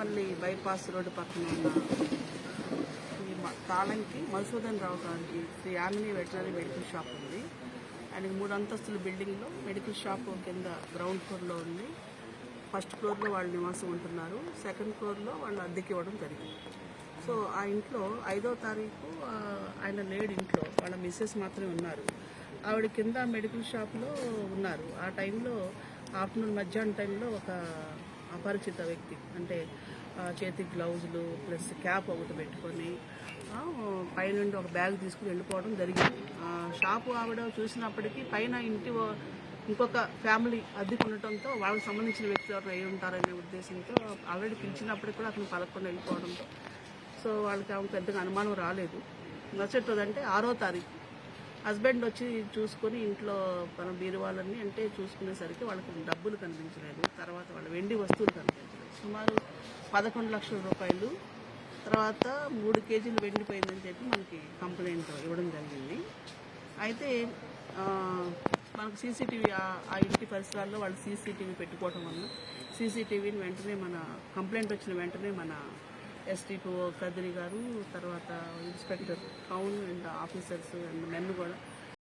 Tadepalli bypass road పక్కన ఉన్న ఈ తాళంకి మధుసూదన్ రావు గారికి Sri Yamini veterinary medical shop ఉంది. ఆయనకి మూడు అంతస్తుల బిల్డింగ్లో మెడికల్ షాప్ కింద గ్రౌండ్ ఫ్లోర్లో ఉంది. ఫస్ట్ ఫ్లోర్లో వాళ్ళు నివాసం ఉంటున్నారు. సెకండ్ ఫ్లోర్లో వాళ్ళు అద్దెకి ఇవ్వడం జరిగింది. సో ఆ ఇంట్లో ఐదో తారీఖు ఆయన లేడు ఇంట్లో. వాళ్ళ మిస్సెస్ మాత్రమే ఉన్నారు. ఆవిడ కింద మెడికల్ షాప్లో ఉన్నారు. ఆ టైంలో ఆఫ్టర్నూన్ మధ్యాహ్నం టైంలో ఒక అపరిచిత వ్యక్తి. అంటే చేతి చేతికి గ్లౌజులు ప్లస్ క్యాప్ ఒకటి పెట్టుకొని పైనుండి ఒక బ్యాగ్ తీసుకుని వెళ్ళిపోవడం జరిగింది. ఆ, షాపు ఆవిడ చూసినప్పటికీ పైన ఇంటి ఇంకొక ఫ్యామిలీ అద్దెకు ఉండటంతో వాళ్ళకి సంబంధించిన వ్యక్తులు ఎవరు అయి ఉంటారనే ఉద్దేశంతో ఆల్రెడీ పిలిచినప్పటికి కూడా అతను పలకొని వెళ్ళిపోవడంతో సో వాళ్ళకి ఆమె పెద్దగా అనుమానం రాలేదు. మరుసటి ఆరో తారీఖు. హస్బెండ్ వచ్చి చూసుకొని ఇంట్లో మన బీరువాళ్ళని అంటే చూసుకునేసరికి వాళ్ళకి డబ్బులు కనిపించలేదు. తర్వాత వాళ్ళ వెండి వస్తువులు కనిపించలేదు. సుమారు పదకొండు లక్షల రూపాయలు. తర్వాత మూడు కేజీలు వెండిపోయిందని చెప్పి మనకి కంప్లైంట్ ఇవ్వడం జరిగింది. అయితే మనకు సీసీటీవీ ఆ ఇంటి పరిసరాల్లో వాళ్ళు సీసీటీవీ పెట్టుకోవటం వల్ల సీసీటీవీని వెంటనే మన కంప్లైంట్ వచ్చిన వెంటనే మన ఎస్టీపీఓ కదిరి గారు తర్వాత inspector town and officers and men కూడా.